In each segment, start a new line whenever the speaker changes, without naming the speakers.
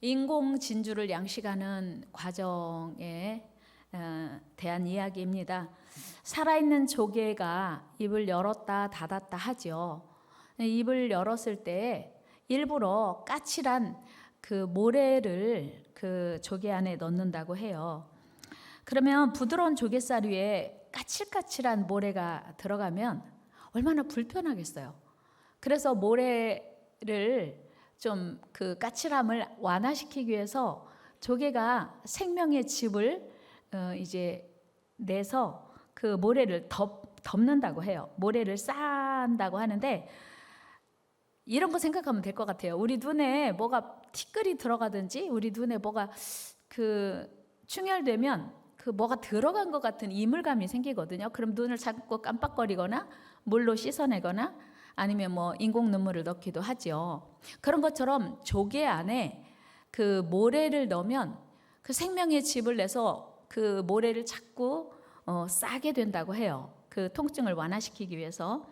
인공 진주를 양식하는 과정에 어, 대한 이야기입니다. 살아있는 조개가 입을 열었다 닫았다 하죠. 입을 열었을 때 일부러 까칠한 그 모래를 그 조개 안에 넣는다고 해요. 그러면 부드러운 조개살 위에 까칠까칠한 모래가 들어가면 얼마나 불편하겠어요. 그래서 모래를 좀 그 까칠함을 완화시키기 위해서 조개가 생명의 즙을 어 이제 내서 그 모래를 덮, 덮는다고 해요. 모래를 쌓는다고 하는데 이런 거 생각하면 될 것 같아요. 우리 눈에 뭐가 티끌이 들어가든지 우리 눈에 뭐가 그 충혈되면 그 뭐가 들어간 것 같은 이물감이 생기거든요. 그럼 눈을 자꾸 깜빡거리거나 물로 씻어내거나 아니면 뭐 인공 눈물을 넣기도 하죠. 그런 것처럼 조개 안에 그 모래를 넣으면 그 생명의 즙을 내서 그 모래를 자꾸 어, 싸게 된다고 해요. 그 통증을 완화시키기 위해서.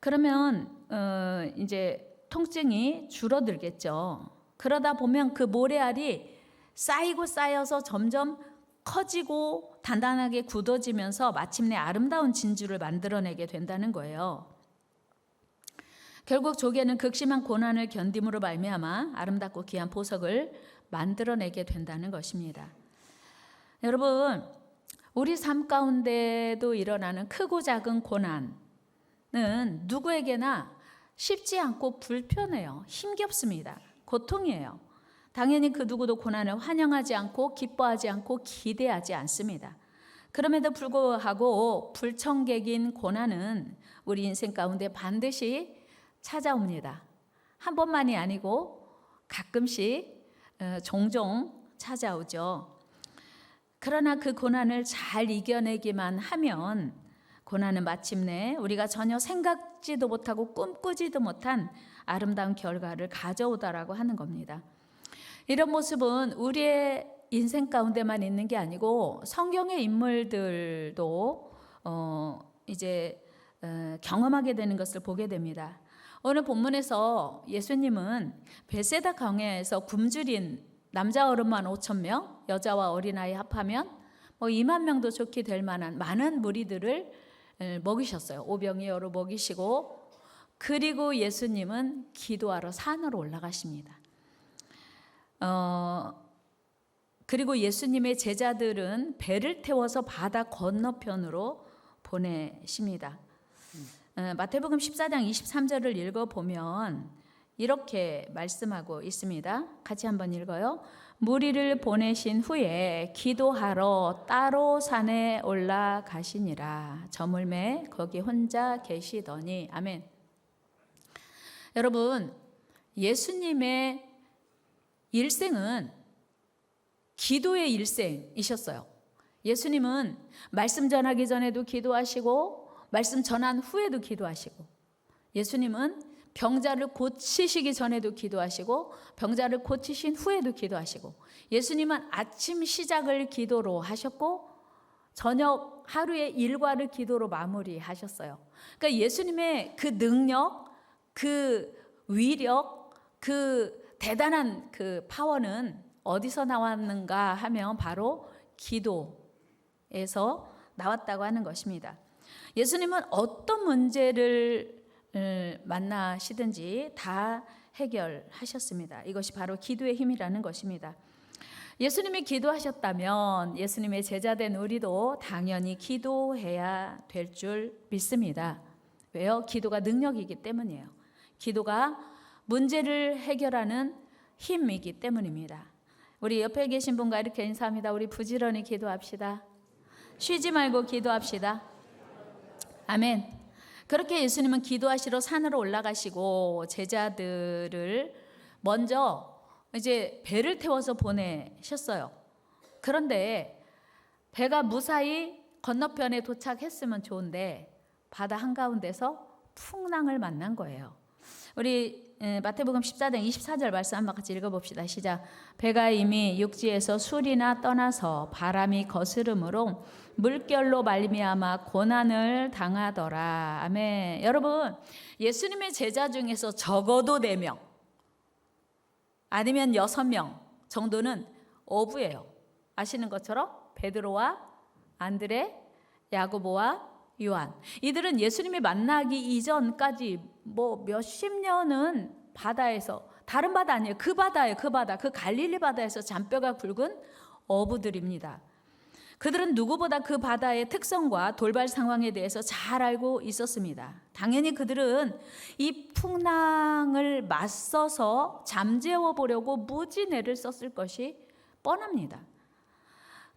그러면 어, 이제 통증이 줄어들겠죠. 그러다 보면 그 모래알이 쌓이고 쌓여서 점점 커지고 단단하게 굳어지면서 마침내 아름다운 진주를 만들어내게 된다는 거예요. 결국 조개는 극심한 고난을 견딤으로 말미암아 아름답고 귀한 보석을 만들어내게 된다는 것입니다. 여러분, 우리 삶 가운데도 일어나는 크고 작은 고난은 누구에게나 쉽지 않고 불편해요. 힘겹습니다. 고통이에요. 당연히 그 누구도 고난을 환영하지 않고 기뻐하지 않고 기대하지 않습니다. 그럼에도 불구하고 불청객인 고난은 우리 인생 가운데 반드시 찾아옵니다. 한 번만이 아니고 가끔씩 어, 종종 찾아오죠. 그러나 그 고난을 잘 이겨내기만 하면 고난은 마침내 우리가 전혀 생각지도 못하고 꿈꾸지도 못한 아름다운 결과를 가져오다라고 하는 겁니다. 이런 모습은 우리의 인생 가운데만 있는 게 아니고 성경의 인물들도 어 이제 어, 경험하게 되는 것을 보게 됩니다. 오늘 본문에서 예수님은 베세다 강야에서 굶주린 남자 어른만 5천 명, 여자와 어린아이 합하면 뭐 2만 명도 좋게 될 만한 많은 무리들을 먹이셨어요. 오병이어로 먹이시고 그리고 예수님은 기도하러 산으로 올라가십니다. 어, 그리고 예수님의 제자들은 배를 태워서 바다 건너편으로 보내십니다. 어, 마태복음 14장 23절을 읽어 보면 이렇게 말씀하고 있습니다. 같이 한번 읽어요. 무리를 보내신 후에 기도하러 따로 산에 올라가시니라. 저물매 거기 혼자 계시더니 아멘. 여러분 예수님의 일생은 기도의 일생이셨어요. 예수님은 말씀 전하기 전에도 기도하시고 말씀 전한 후에도 기도하시고 예수님은 병자를 고치시기 전에도 기도하시고 병자를 고치신 후에도 기도하시고 예수님은 아침 시작을 기도로 하셨고 저녁 하루의 일과를 기도로 마무리하셨어요. 그러니까 예수님의 그 능력, 그 위력, 그 대단한 그 파워는 어디서 나왔는가 하면 바로 기도에서 나왔다고 하는 것입니다. 예수님은 어떤 문제를 만나시든지 다 해결하셨습니다. 이것이 바로 기도의 힘이라는 것입니다. 예수님이 기도하셨다면 예수님의 제자된 우리도 당연히 기도해야 될 줄 믿습니다. 왜요? 기도가 능력이기 때문이에요. 기도가 문제를 해결하는 힘이기 때문입니다. 우리 옆에 계신 분과 이렇게 인사합니다. 우리 부지런히 기도합시다. 쉬지 말고 기도합시다. 아멘. 그렇게 예수님은 기도하시러 산으로 올라가시고 제자들을 먼저 이제 배를 태워서 보내셨어요. 그런데 배가 무사히 건너편에 도착했으면 좋은데 바다 한가운데서 풍랑을 만난 거예요. 우리 마태복음 14장 24절 말씀 한번 같이 읽어봅시다. 시작. 배가 이미 육지에서 술이나 떠나서 바람이 거스름으로 물결로 말미암아 고난을 당하더라. 아멘. 여러분, 예수님의 제자 중에서 적어도 네 명. 아니면 여섯 명 정도는 어부예요. 아시는 것처럼 베드로와 안드레, 야고보와 요한. 이들은 예수님이 만나기 이전까지 뭐 몇십 년은 바다에서 다른 바다 아니에요. 그 바다예요. 그 바다. 그 갈릴리 바다에서 잔뼈가 굵은 어부들입니다. 그들은 누구보다 그 바다의 특성과 돌발 상황에 대해서 잘 알고 있었습니다. 당연히 그들은 이 풍랑을 맞서서 잠재워 보려고 무지내를 썼을 것이 뻔합니다.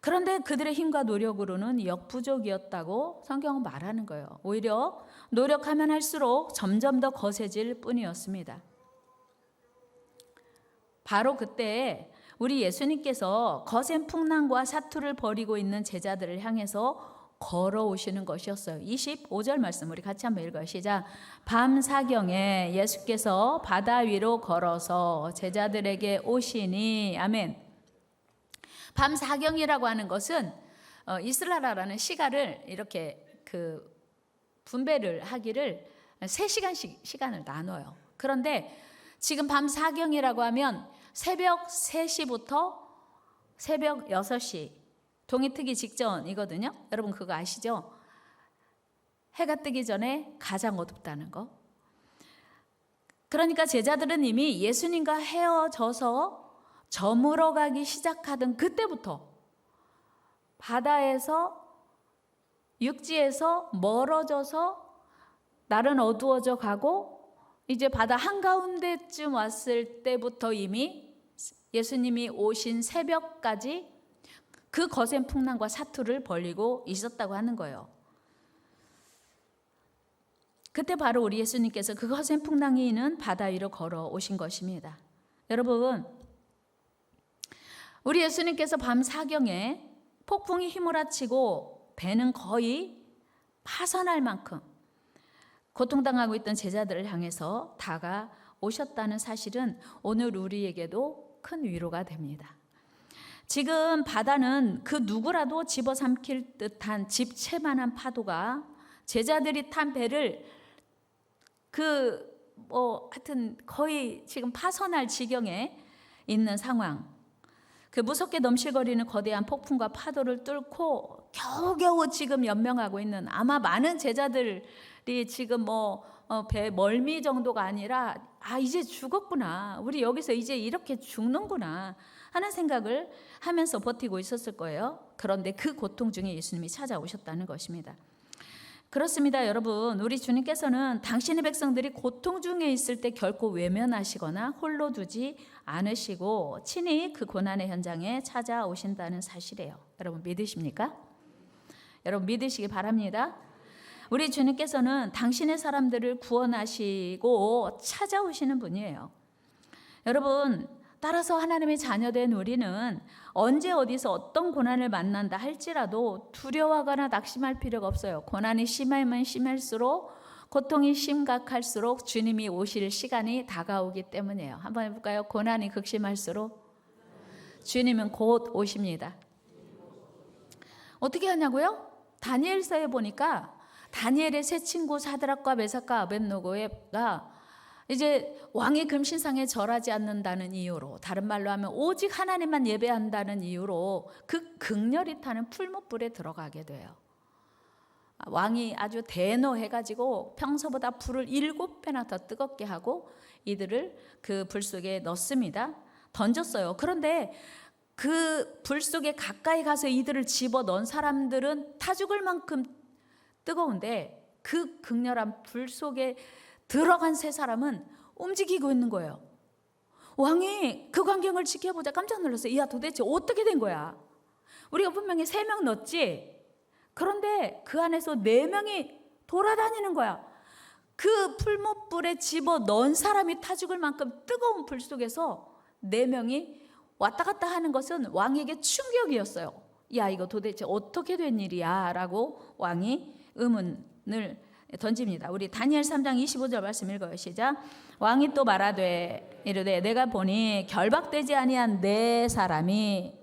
그런데 그들의 힘과 노력으로는 역부족이었다고 성경은 말하는 거예요. 오히려 노력하면 할수록 점점 더 거세질 뿐이었습니다. 바로 그때 우리 예수님께서 거센 풍랑과 사투를 벌이고 있는 제자들을 향해서 걸어오시는 것이었어요. 25절 말씀 우리 같이 한번 읽어요. 시작. 밤 사경에 예수께서 바다 위로 걸어서 제자들에게 오시니 아멘. 밤 사경이라고 하는 것은 어, 이슬라라라는 시가를 이렇게 그 분배를 하기를 세 시간씩 시간을 나눠요. 그런데 지금 밤 사경이라고 하면 새벽 3시부터 새벽 6시 동이 트기 직전이거든요. 여러분 그거 아시죠? 해가 뜨기 전에 가장 어둡다는 거. 그러니까 제자들은 이미 예수님과 헤어져서 저물어 가기 시작하던 그때부터 바다에서 육지에서 멀어져서 날은 어두워져 가고 이제 바다 한가운데쯤 왔을 때부터 이미 예수님이 오신 새벽까지 그 거센 풍랑과 사투를 벌리고 있었다고 하는 거예요. 그때 바로 우리 예수님께서 그 거센 풍랑이 있는 바다 위로 걸어 오신 것입니다. 여러분, 우리 예수님께서 밤 사경에 폭풍이 휘몰아치고 배는 거의 파산할 만큼 고통당하고 있던 제자들을 향해서 다가오셨다는 사실은 오늘 우리에게도 큰 위로가 됩니다. 지금 바다는 그 누구라도 집어삼킬 듯한 집채만한 파도가 제자들이 탄 배를 그 뭐 하여튼 거의 지금 파선할 지경에 있는 상황. 그 무섭게 넘실거리는 거대한 폭풍과 파도를 뚫고 겨우겨우 지금 연명하고 있는 아마 많은 제자들이 지금 뭐 배 멀미 정도가 아니라 아 이제 죽었구나. 우리 여기서 이제 이렇게 죽는구나 하는 생각을 하면서 버티고 있었을 거예요. 그런데 그 고통 중에 예수님이 찾아오셨다는 것입니다. 그렇습니다, 여러분. 우리 주님께서는 당신의 백성들이 고통 중에 있을 때 결코 외면하시거나 홀로 두지 않으시고 친히 그 고난의 현장에 찾아오신다는 사실이에요. 여러분 믿으십니까? 여러분 믿으시기 바랍니다. 우리 주님께서는 당신의 사람들을 구원하시고 찾아오시는 분이에요. 여러분, 따라서 하나님의 자녀된 우리는 언제 어디서 어떤 고난을 만난다 할지라도 두려워하거나 낙심할 필요가 없어요. 고난이 심하면 심할수록 고통이 심각할수록 주님이 오실 시간이 다가오기 때문이에요. 한번 해볼까요? 고난이 극심할수록 주님은 곧 오십니다. 어떻게 하냐고요? 다니엘서에 보니까 다니엘의 세 친구 사드락과 메삭과 아벤노고가 이제 왕의 금신상에 절하지 않는다는 이유로 다른 말로 하면 오직 하나님만 예배한다는 이유로 그 극렬히 타는 풀무불에 들어가게 돼요. 왕이 아주 대노해가지고 평소보다 불을 일곱 배나 더 뜨겁게 하고 이들을 그 불 속에 넣습니다. 던졌어요. 그런데 그 불 속에 가까이 가서 이들을 집어 넣은 사람들은 타 죽을 만큼 뜨거운데 그 극렬한 불 속에 들어간 세 사람은 움직이고 있는 거예요. 왕이 그 광경을 지켜보자 깜짝 놀랐어요. 야, 도대체 어떻게 된 거야? 우리가 분명히 세 명 넣었지? 그런데 그 안에서 네 명이 돌아다니는 거야. 그 풀무불에 집어 넣은 사람이 타 죽을 만큼 뜨거운 불 속에서 네 명이 왔다 갔다 하는 것은 왕에게 충격이었어요. 야, 이거 도대체 어떻게 된 일이야? 라고 왕이 의문을 던집니다. 우리 다니엘 3장 25절 말씀 읽어요. 시작. 왕이 또 말하되 이르되 내가 보니 결박되지 아니한 네 사람이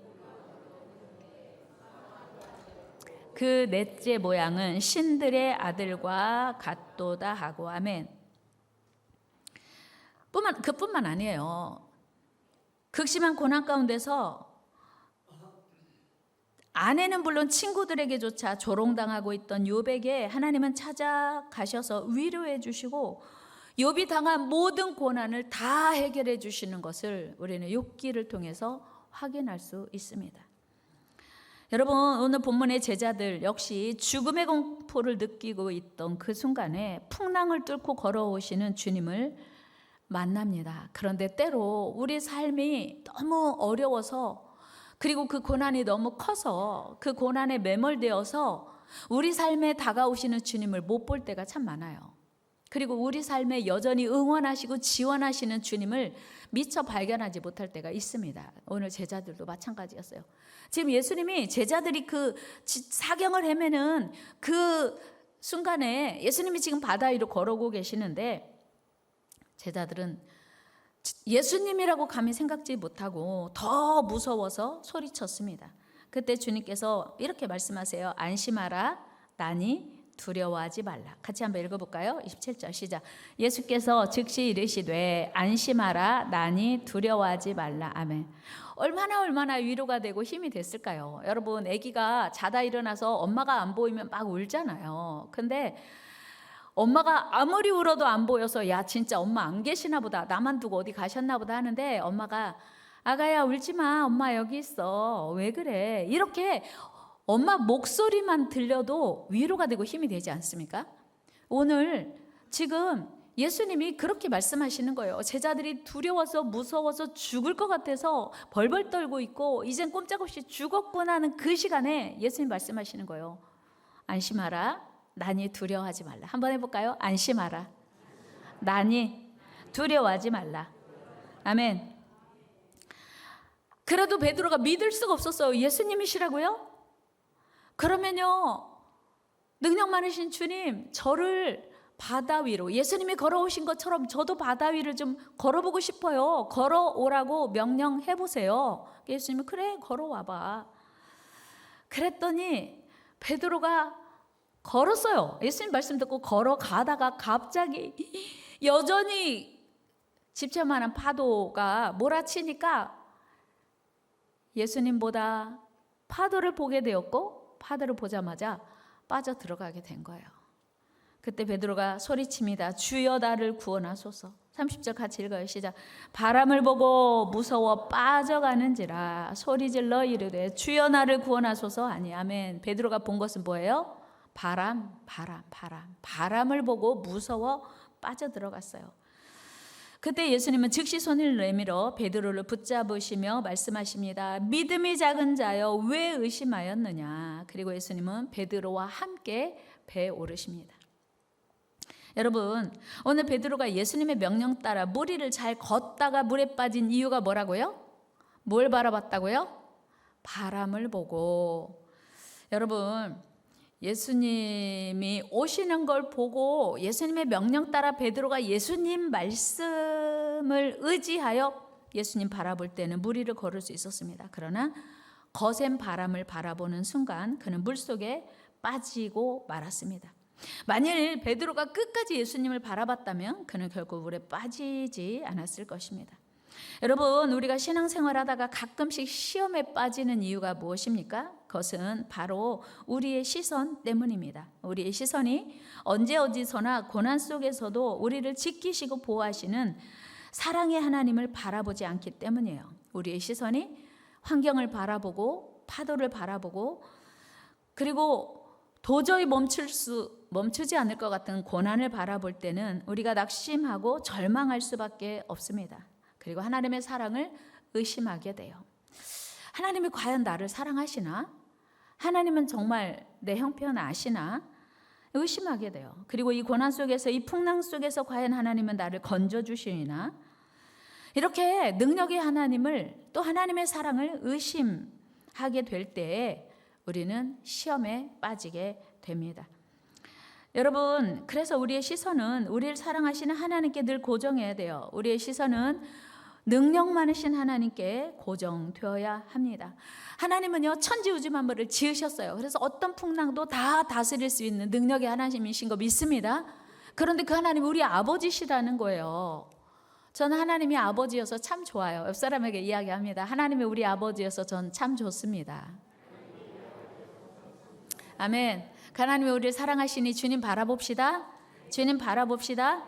그 넷째 모양은 신들의 아들과 같도다 하고 아멘. 뿐만 그뿐만 아니에요. 극심한 고난 가운데서 아내는 물론 친구들에게조차 조롱당하고 있던 욥에게 하나님은 찾아가셔서 위로해 주시고 욥이 당한 모든 고난을 다 해결해 주시는 것을 우리는 욥기를 통해서 확인할 수 있습니다. 여러분 오늘 본문의 제자들 역시 죽음의 공포를 느끼고 있던 그 순간에 풍랑을 뚫고 걸어오시는 주님을 만납니다. 그런데 때로 우리 삶이 너무 어려워서 그리고 그 고난이 너무 커서 그 고난에 매몰되어서 우리 삶에 다가오시는 주님을 못 볼 때가 참 많아요. 그리고 우리 삶에 여전히 응원하시고 지원하시는 주님을 미처 발견하지 못할 때가 있습니다. 오늘 제자들도 마찬가지였어요. 지금 예수님이 제자들이 그 지- 사경을 헤매는 그 순간에 예수님이 지금 바다 위로 걸어오고 계시는데 제자들은 예수님이라고 감히 생각지 못하고 더 무서워서 소리쳤습니다. 그때 주님께서 이렇게 말씀하세요. 안심하라. 나니 두려워하지 말라. 같이 한번 읽어볼까요? 27절 시작. 예수께서 즉시 이르시되 안심하라. 나니 두려워하지 말라. 아멘. 얼마나 얼마나 위로가 되고 힘이 됐을까요? 여러분, 아기가 자다 일어나서 엄마가 안 보이면 막 울잖아요. 근데 엄마가 아무리 울어도 안 보여서 야 진짜 엄마 안 계시나 보다 나만 두고 어디 가셨나 보다 하는데 엄마가 아가야 울지 마 엄마 여기 있어 왜 그래 이렇게 엄마 목소리만 들려도 위로가 되고 힘이 되지 않습니까? 오늘 지금 예수님이 그렇게 말씀하시는 거예요. 제자들이 두려워서 무서워서 죽을 것 같아서 벌벌 떨고 있고 이젠 꼼짝없이 죽었구나 하는 그 시간에 예수님 말씀하시는 거예요. 안심하라. 나니 두려워하지 말라. 한번 해볼까요? 안심하라. 나니 두려워하지 말라. 아멘. 그래도 베드로가 믿을 수가 없었어요. 예수님이시라고요? 그러면요. 능력 많으신 주님, 저를 바다 위로 예수님이 걸어오신 것처럼 저도 바다 위를 좀 걸어보고 싶어요. 걸어오라고 명령해 보세요. 예수님이 그래 걸어와 봐. 그랬더니 베드로가 걸었어요. 예수님 말씀 듣고 걸어가다가 갑자기 여전히 집채만한 파도가 몰아치니까 예수님보다 파도를 보게 되었고 파도를 보자마자 빠져 들어가게 된 거예요. 그때 베드로가 소리칩니다. 주여 나를 구원하소서. 30절 같이 읽어요. 시작. 바람을 보고 무서워 빠져가는지라 소리질러 이르되 주여 나를 구원하소서 아니 아멘. 베드로가 본 것은 뭐예요? 바람, 바람, 바람. 바람을 보고 무서워 빠져 들어갔어요. 그때 예수님은 즉시 손을 내밀어 베드로를 붙잡으시며 말씀하십니다. 믿음이 작은 자여 왜 의심하였느냐? 그리고 예수님은 베드로와 함께 배에 오르십니다. 여러분, 오늘 베드로가 예수님의 명령 따라 물 위를 잘 걷다가 물에 빠진 이유가 뭐라고요? 뭘 바라봤다고요? 바람을 보고. 여러분, 예수님이 오시는 걸 보고 예수님의 명령 따라 베드로가 예수님 말씀을 의지하여 예수님 바라볼 때는 물 위를 걸을 수 있었습니다. 그러나 거센 바람을 바라보는 순간 그는 물 속에 빠지고 말았습니다. 만일 베드로가 끝까지 예수님을 바라봤다면 그는 결국 물에 빠지지 않았을 것입니다. 여러분, 우리가 신앙생활 하다가 가끔씩 시험에 빠지는 이유가 무엇입니까? 그것은 바로 우리의 시선 때문입니다. 우리의 시선이 언제 어디서나 고난 속에서도 우리를 지키시고 보호하시는 사랑의 하나님을 바라보지 않기 때문이에요. 우리의 시선이 환경을 바라보고 파도를 바라보고 그리고 도저히 멈출 수 멈추지 않을 것 같은 고난을 바라볼 때는 우리가 낙심하고 절망할 수밖에 없습니다. 그리고 하나님의 사랑을 의심하게 돼요. 하나님이 과연 나를 사랑하시나? 하나님은 정말 내 형편 아시나? 의심하게 돼요. 그리고 이 고난 속에서 이 풍랑 속에서 과연 하나님은 나를 건져 주시나? 이렇게 능력의 하나님을 또 하나님의 사랑을 의심하게 될 때에 우리는 시험에 빠지게 됩니다. 여러분, 그래서 우리의 시선은 우리를 사랑하시는 하나님께 늘 고정해야 돼요. 우리의 시선은 능력 많으신 하나님께 고정되어야 합니다. 하나님은요, 천지우주 만물을 지으셨어요. 그래서 어떤 풍랑도 다 다스릴 수 있는 능력의 하나님이신 거 믿습니다. 그런데 그 하나님 우리 아버지시라는 거예요. 저는 하나님이 아버지여서 참 좋아요. 옆 사람에게 이야기합니다. 하나님이 우리 아버지여서 전 참 좋습니다. 아멘. 하나님이 우리를 사랑하시니 주님 바라봅시다. 주님 바라봅시다.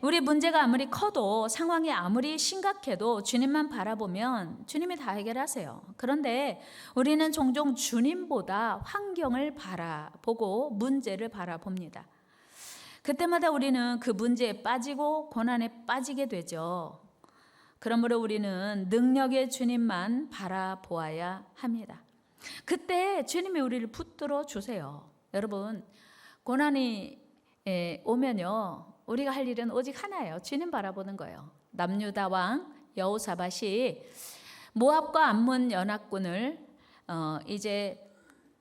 우리 문제가 아무리 커도 상황이 아무리 심각해도 주님만 바라보면 주님이 다 해결하세요. 그런데 우리는 종종 주님보다 환경을 바라보고 문제를 바라봅니다. 그때마다 우리는 그 문제에 빠지고 고난에 빠지게 되죠. 그러므로 우리는 능력의 주님만 바라보아야 합니다. 그때 주님이 우리를 붙들어 주세요. 여러분, 고난이 에, 오면요. 우리가 할 일은 오직 하나예요. 주님 바라보는 거예요. 남유다 왕 여호사밧이 모압과 암몬 연합군을 어, 이제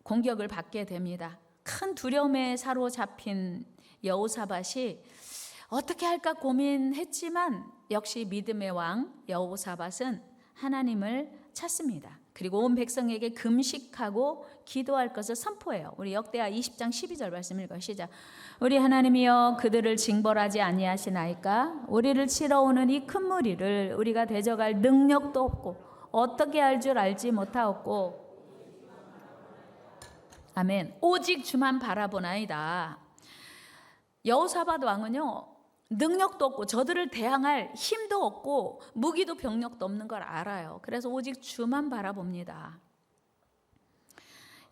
공격을 받게 됩니다. 큰 두려움에 사로잡힌 여호사밧이 어떻게 할까 고민했지만 역시 믿음의 왕 여호사밧은 하나님을 찾습니다. 그리고 온 백성에게 금식하고 기도할 것을 선포해요. 우리 역대하 20장 12절 말씀 읽어 시작. 우리 하나님이여 그들을 징벌하지 아니하시나이까 우리를 치러 오는 이 큰 무리를 우리가 대적할 능력도 없고 어떻게 할 줄 알지 못하옵고 아멘. 오직 주만 바라보나이다. 여호사밧 왕은요. 능력도 없고 저들을 대항할 힘도 없고 무기도 병력도 없는 걸 알아요. 그래서 오직 주만 바라봅니다.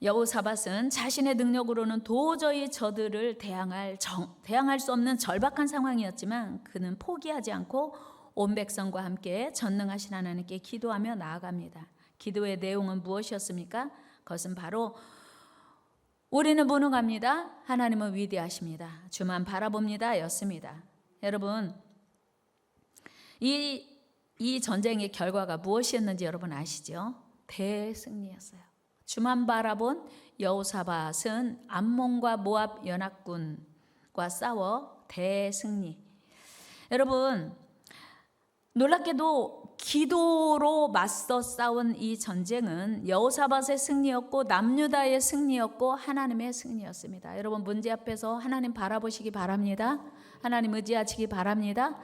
여호사밧은 자신의 능력으로는 도저히 저들을 대항할 정, 대항할 수 없는 절박한 상황이었지만 그는 포기하지 않고 온 백성과 함께 전능하신 하나님께 기도하며 나아갑니다. 기도의 내용은 무엇이었습니까? 그것은 바로 우리는 무능합니다. 하나님은 위대하십니다. 주만 바라봅니다. 였습니다. 여러분, 이, 이 전쟁의 결과가 무엇이었는지 여러분 아시죠? 대승리였어요. 주만 바라본 여호사밧은 암몬과 모압 연합군과 싸워 대승리. 여러분, 놀랍게도 기도로 맞서 싸운 이 전쟁은 여호사밧의 승리였고 남유다의 승리였고 하나님의 승리였습니다. 여러분 문제 앞에서 하나님 바라보시기 바랍니다. 하나님 의지하시기 바랍니다.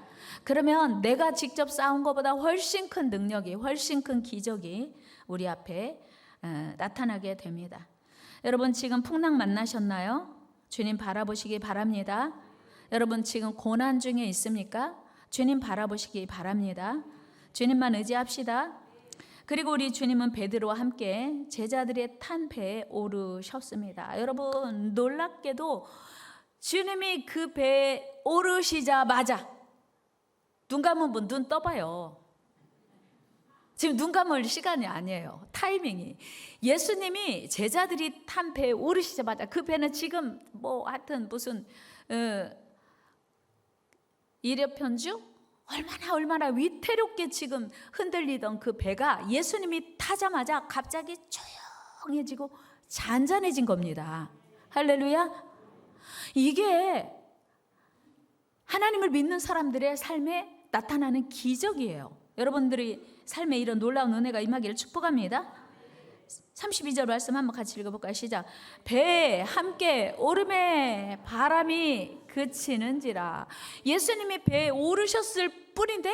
그러면 내가 직접 싸운 것보다 훨씬 큰 능력이 훨씬 큰 기적이 우리 앞에 어, 나타나게 됩니다. 여러분 지금 풍랑 만나셨나요? 주님 바라보시기 바랍니다. 여러분 지금 고난 중에 있습니까? 주님 바라보시기 바랍니다. 주님만 의지합시다. 그리고 우리 주님은 베드로와 함께 제자들의 탄 배에 오르셨습니다. 여러분 놀랍게도 주님이 그 배에 오르시자마자 눈 감은 분 눈 떠봐요. 지금 눈 감을 시간이 아니에요. 타이밍이. 예수님이 제자들이 탄 배에 오르시자마자 그 배는 지금 뭐 하여튼 무슨 어, 이력편주 얼마나 얼마나 위태롭게 지금 흔들리던 그 배가 예수님이 타자마자 갑자기 조용해지고 잔잔해진 겁니다. 할렐루야. 이게 하나님을 믿는 사람들의 삶에 나타나는 기적이에요. 여러분들이 삶에 이런 놀라운 은혜가 임하기를 축복합니다. 32절 말씀 한번 같이 읽어볼까요? 시작. 배에 함께 오름에 바람이 그치는지라. 예수님이 배에 오르셨을 뿐인데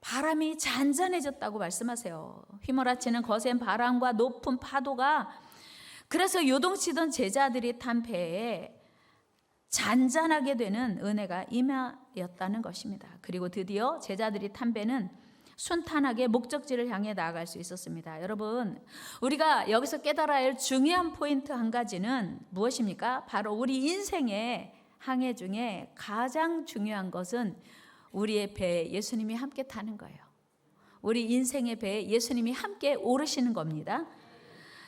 바람이 잔잔해졌다고 말씀하세요. 휘몰아치는 거센 바람과 높은 파도가 그래서 요동치던 제자들이 탄 배에 잔잔하게 되는 은혜가 임하였다는 것입니다. 그리고 드디어 제자들이 탄 배는 순탄하게 목적지를 향해 나아갈 수 있었습니다. 여러분, 우리가 여기서 깨달아야 할 중요한 포인트 한 가지는 무엇입니까? 바로 우리 인생의 항해 중에 가장 중요한 것은 우리의 배에 예수님이 함께 타는 거예요. 우리 인생의 배에 예수님이 함께 오르시는 겁니다.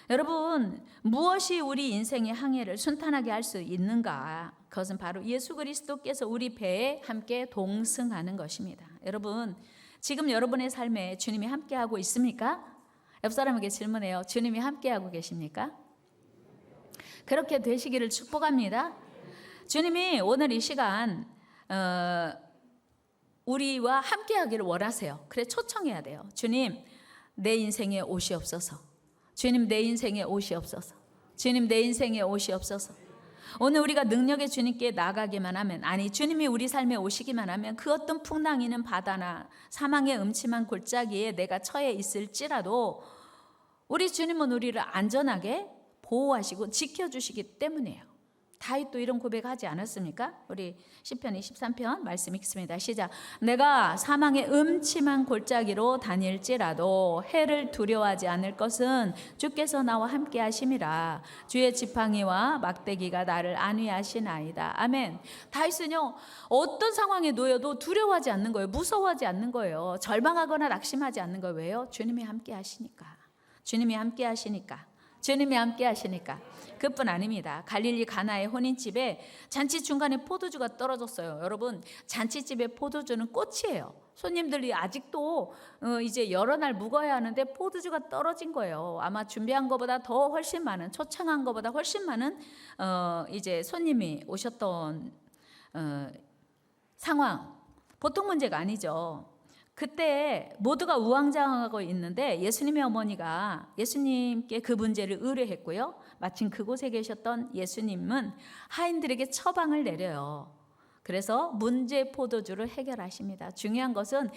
여러분, 무엇이 우리 인생의 항해를 순탄하게 할 수 있는가? 그것은 바로 예수 그리스도께서 우리 배에 함께 동승하는 것입니다. 여러분, 지금 여러분의 삶에 주님이 함께하고 있습니까? 옆 사람에게 질문해요. 주님이 함께하고 계십니까? 그렇게 되시기를 축복합니다. 주님이 오늘 이 시간 어, 우리와 함께하기를 원하세요. 그래 초청해야 돼요. 주님, 내 인생에 옷이 없어서. 주님, 내 인생에 옷이 없어서. 주님, 내 인생에 옷이 없어서. 오늘 우리가 능력의 주님께 나가기만 하면 아니 주님이 우리 삶에 오시기만 하면 그 어떤 풍랑이는 바다나 사망의 음침한 골짜기에 내가 처해 있을지라도 우리 주님은 우리를 안전하게 보호하시고 지켜주시기 때문이에요. 다윗도 이런 고백하지 않았습니까? 우리 시편 23편 말씀 읽습니다. 시작. 내가 사망의 음침한 골짜기로 다닐지라도 해를 두려워하지 않을 것은 주께서 나와 함께 하심이라. 주의 지팡이와 막대기가 나를 안위하시나이다. 아멘. 다윗은요. 어떤 상황에 놓여도 두려워하지 않는 거예요. 무서워하지 않는 거예요. 절망하거나 낙심하지 않는 거예요. 왜요? 주님이 함께 하시니까. 주님이 함께 하시니까. 주님이 함께 하시니까. 그뿐 아닙니다. 갈릴리 가나의 혼인집에 잔치 중간에 포도주가 떨어졌어요. 여러분, 잔치집에 포도주는 꽃이에요. 손님들이 아직도 어, 이제 여러 날 묵어야 하는데 포도주가 떨어진 거예요. 아마 준비한 것보다 더 훨씬 많은 초청한 것보다 훨씬 많은 어, 이제 손님이 오셨던 어, 상황. 보통 문제가 아니죠. 그때 모두가 우왕좌왕하고 있는데 예수님의 어머니가 예수님께 그 문제를 의뢰했고요. 마침 그곳에 계셨던 예수님은 하인들에게 처방을 내려요. 그래서 문제 포도주를 해결하십니다. 중요한 것은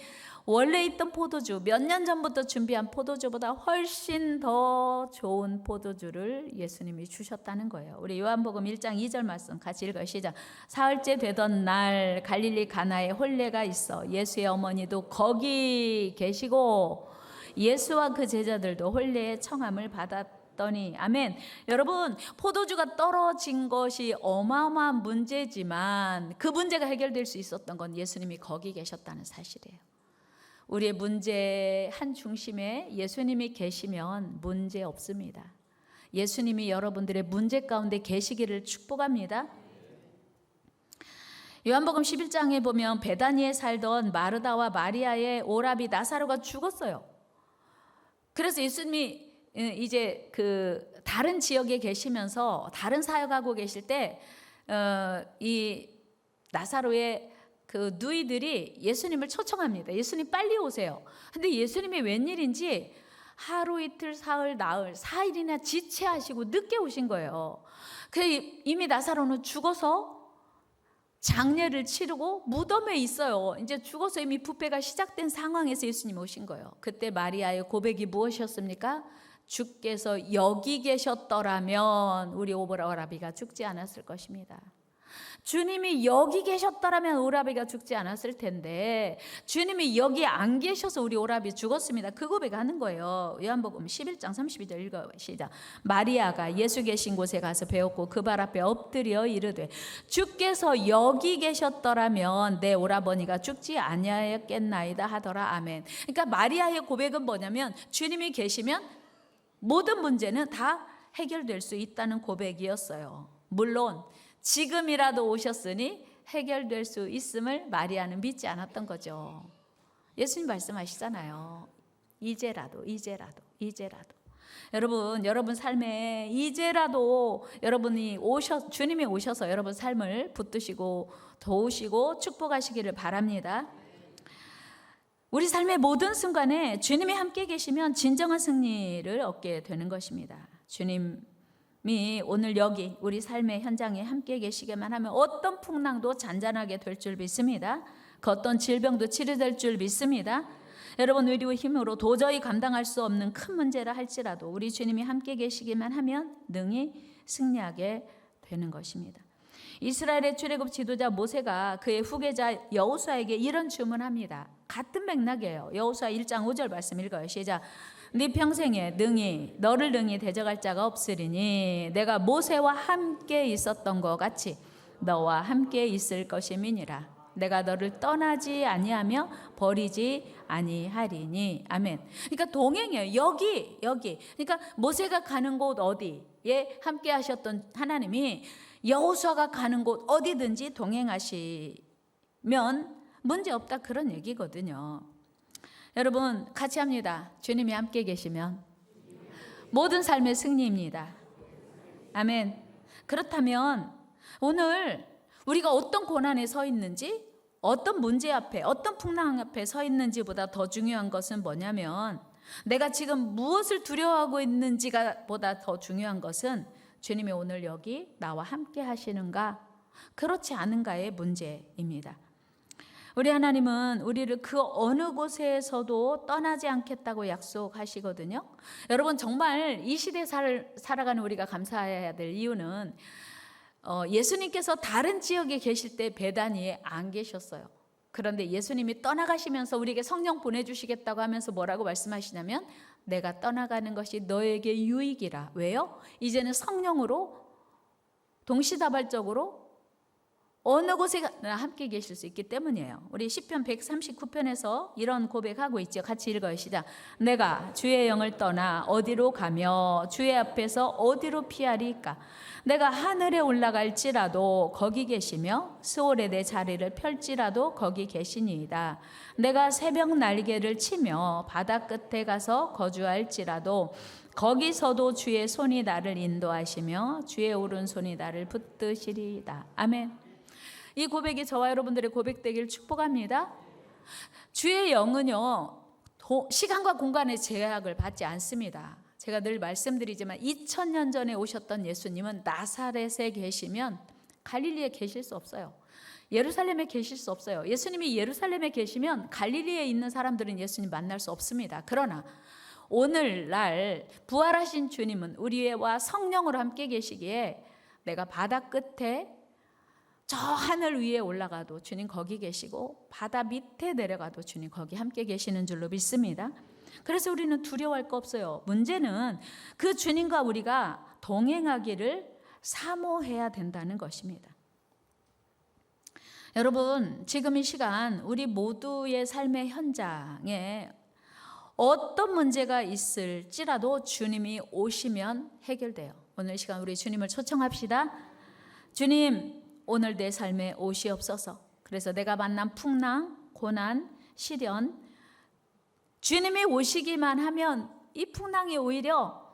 원래 있던 포도주, 몇 년 전부터 준비한 포도주보다 훨씬 더 좋은 포도주를 예수님이 주셨다는 거예요. 우리 요한복음 1장 2절 말씀 같이 읽어 시작. 사흘째 되던 날 갈릴리 가나에 혼례가 있어 예수의 어머니도 거기 계시고 예수와 그 제자들도 혼례의 청함을 받았 더니 아멘. 여러분 포도주가 떨어진 것이 어마어마한 문제지만 그 문제가 해결될 수 있었던 건 예수님이 거기 계셨다는 사실이에요. 우리의 문제 한 중심에 예수님이 계시면 문제 없습니다. 예수님이 여러분들의 문제 가운데 계시기를 축복합니다. 요한복음 11장에 보면 베다니에 살던 마르다와 마리아의 오라비 나사로가 죽었어요. 그래서 예수님이 예, 이제 그 다른 지역에 계시면서 다른 사역하고 계실 때이 어, 나사로의 그 누이들이 예수님을 초청합니다. 예수님 빨리 오세요. 근데 예수님이 웬일인지 하루 이틀 사흘 나흘 사일이나 지체하시고 늦게 오신 거예요. 그 이미 나사로는 죽어서 장례를 치르고 무덤에 있어요. 이제 죽어서 이미 부패가 시작된 상황에서 예수님 오신 거예요. 그때 마리아의 고백이 무엇이었습니까? 주께서 여기 계셨더라면 우리 오라비가 죽지 않았을 것입니다. 주님이 여기 계셨더라면 오라비가 죽지 않았을 텐데 주님이 여기 안 계셔서 우리 오라비 죽었습니다. 그 고백하는 거예요. 요한복음 11장 32절 읽어 시작. 마리아가 예수 계신 곳에 가서 배웠고 그 발 앞에 엎드려 이르되 주께서 여기 계셨더라면 내 오라버니가 죽지 아니하였겠나이다 하더라. 아멘. 그러니까 마리아의 고백은 뭐냐면 주님이 계시면 모든 문제는 다 해결될 수 있다는 고백이었어요. 물론 지금이라도 오셨으니 해결될 수 있음을 마리아는 믿지 않았던 거죠. 예수님 말씀하시잖아요. 이제라도, 이제라도, 이제라도. 여러분, 여러분 삶에 이제라도 여러분이 오셔, 주님이 오셔서 여러분 삶을 붙드시고 도우시고 축복하시기를 바랍니다. 우리 삶의 모든 순간에 주님이 함께 계시면 진정한 승리를 얻게 되는 것입니다. 주님이 오늘 여기 우리 삶의 현장에 함께 계시게만 하면 어떤 풍랑도 잔잔하게 될 줄 믿습니다. 그 어떤 질병도 치료될 줄 믿습니다. 여러분 의리와 힘으로 도저히 감당할 수 없는 큰 문제라 할지라도 우리 주님이 함께 계시기만 하면 능히 승리하게 되는 것입니다. 이스라엘의 출애굽 지도자 모세가 그의 후계자 여호수아에게 이런 주문합니다. 같은 맥락이에요. 여호수아 1장 5절 말씀 읽어요. 시작. 네 평생에 능히 너를 능히 대적할 자가 없으리니 내가 모세와 함께 있었던 것 같이 너와 함께 있을 것임이니라. 내가 너를 떠나지 아니하며 버리지 아니하리니 아멘. 그러니까 동행이에요. 여기 여기. 그러니까 모세가 가는 곳 어디에 함께 하셨던 하나님이 여호수아가 가는 곳 어디든지 동행하시면 문제 없다 그런 얘기거든요. 여러분 같이 합니다. 주님이 함께 계시면 모든 삶의 승리입니다. 아멘. 그렇다면 오늘 우리가 어떤 고난에 서 있는지, 어떤 문제 앞에, 어떤 풍랑 앞에 서 있는지보다 더 중요한 것은 뭐냐면 내가 지금 무엇을 두려워하고 있는지가 보다 더 중요한 것은 주님이 오늘 여기 나와 함께 하시는가? 그렇지 않은가의 문제입니다. 우리 하나님은 우리를 그 어느 곳에서도 떠나지 않겠다고 약속하시거든요. 여러분 정말 이 시대 살, 살아가는 우리가 감사해야 될 이유는 어, 예수님께서 다른 지역에 계실 때 베다니에 안 계셨어요. 그런데 예수님이 떠나가시면서 우리에게 성령 보내주시겠다고 하면서 뭐라고 말씀하시냐면 내가 떠나가는 것이 너에게 유익이라. 왜요? 이제는 성령으로 동시다발적으로 어느 곳에 함께 계실 수 있기 때문이에요. 우리 시편 139편에서 이런 고백하고 있죠. 같이 읽어요. 시작. 내가 주의 영을 떠나 어디로 가며 주의 앞에서 어디로 피하리까? 내가 하늘에 올라갈지라도 거기 계시며 스올에 내 자리를 펼지라도 거기 계시니이다. 내가 새벽 날개를 치며 바다 끝에 가서 거주할지라도 거기서도 주의 손이 나를 인도하시며 주의 오른손이 나를 붙드시리이다. 아멘. 이 고백이 저와 여러분들의 고백되길 축복합니다. 주의 영은요, 도, 시간과 공간의 제약을 받지 않습니다. 제가 늘 말씀드리지만 2000년 전에 오셨던 예수님은 나사렛에 계시면 갈릴리에 계실 수 없어요. 예루살렘에 계실 수 없어요. 예수님이 예루살렘에 계시면 갈릴리에 있는 사람들은 예수님 만날 수 없습니다. 그러나 오늘날 부활하신 주님은 우리와 성령으로 함께 계시기에 내가 바다 끝에 저 하늘 위에 올라가도 주님 거기 계시고 바다 밑에 내려가도 주님 거기 함께 계시는 줄로 믿습니다. 그래서 우리는 두려워할 거 없어요. 문제는 그 주님과 우리가 동행하기를 사모해야 된다는 것입니다. 여러분, 지금 이 시간 우리 모두의 삶의 현장에 어떤 문제가 있을지라도 주님이 오시면 해결돼요. 오늘 시간 우리 주님을 초청합시다. 주님, 오늘 내 삶에 오시옵소서. 그래서 내가 만난 풍랑, 고난, 시련, 주님이 오시기만 하면 이 풍랑이 오히려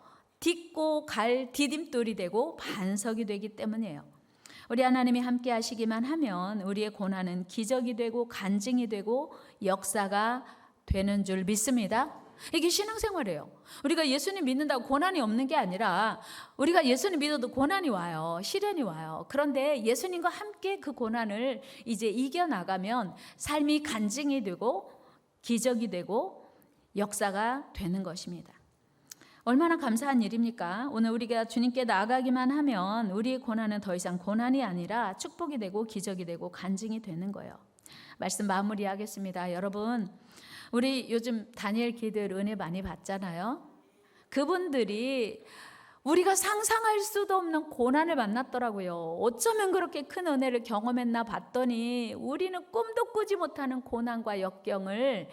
딛고 갈 디딤돌이 되고 반석이 되기 때문이에요. 우리 하나님이 함께 하시기만 하면 우리의 고난은 기적이 되고 간증이 되고 역사가 되는 줄 믿습니다. 이게 신앙생활이에요. 우리가 예수님 믿는다고 고난이 없는 게 아니라 우리가 예수님 믿어도 고난이 와요. 시련이 와요. 그런데 예수님과 함께 그 고난을 이제 이겨나가면 삶이 간증이 되고 기적이 되고 역사가 되는 것입니다. 얼마나 감사한 일입니까? 오늘 우리가 주님께 나아가기만 하면 우리의 고난은 더 이상 고난이 아니라 축복이 되고 기적이 되고 간증이 되는 거예요. 말씀 마무리하겠습니다. 여러분, 우리 요즘 다니엘 기들 은혜 많이 받잖아요. 그분들이 우리가 상상할 수도 없는 고난을 만났더라고요. 어쩌면 그렇게 큰 은혜를 경험했나 봤더니 우리는 꿈도 꾸지 못하는 고난과 역경을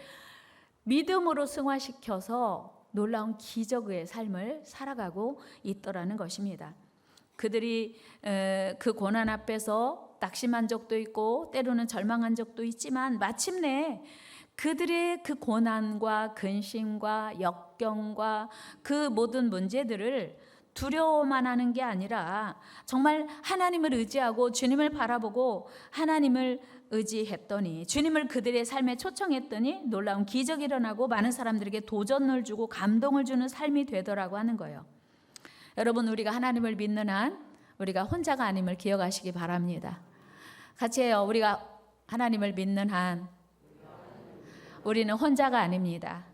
믿음으로 승화시켜서 놀라운 기적의 삶을 살아가고 있더라는 것입니다. 그들이 그 고난 앞에서 낙심한 적도 있고 때로는 절망한 적도 있지만 마침내 그들의 그 고난과 근심과 역경과 그 모든 문제들을 두려워만 하는 게 아니라 정말 하나님을 의지하고 주님을 바라보고 하나님을 의지했더니 주님을 그들의 삶에 초청했더니 놀라운 기적이 일어나고 많은 사람들에게 도전을 주고 감동을 주는 삶이 되더라고 하는 거예요. 여러분 우리가 하나님을 믿는 한 우리가 혼자가 아님을 기억하시기 바랍니다. 같이 해요. 우리가 하나님을 믿는 한 우리는 혼자가 아닙니다.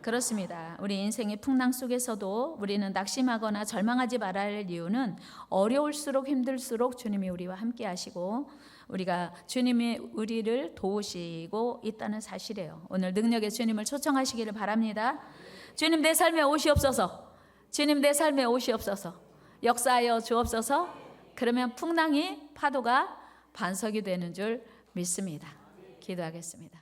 그렇습니다. 우리 인생의 풍랑 속에서도 우리는 낙심하거나 절망하지 말아야 할 이유는 어려울수록 힘들수록 주님이 우리와 함께 하시고 우리가 주님이 우리를 도우시고 있다는 사실이에요. 오늘 능력의 주님을 초청하시기를 바랍니다. 주님 내 삶에 오시옵소서. 주님 내 삶에 오시옵소서. 역사하여 주옵소서. 그러면 풍랑이 파도가 반석이 되는 줄 믿습니다. 기도하겠습니다.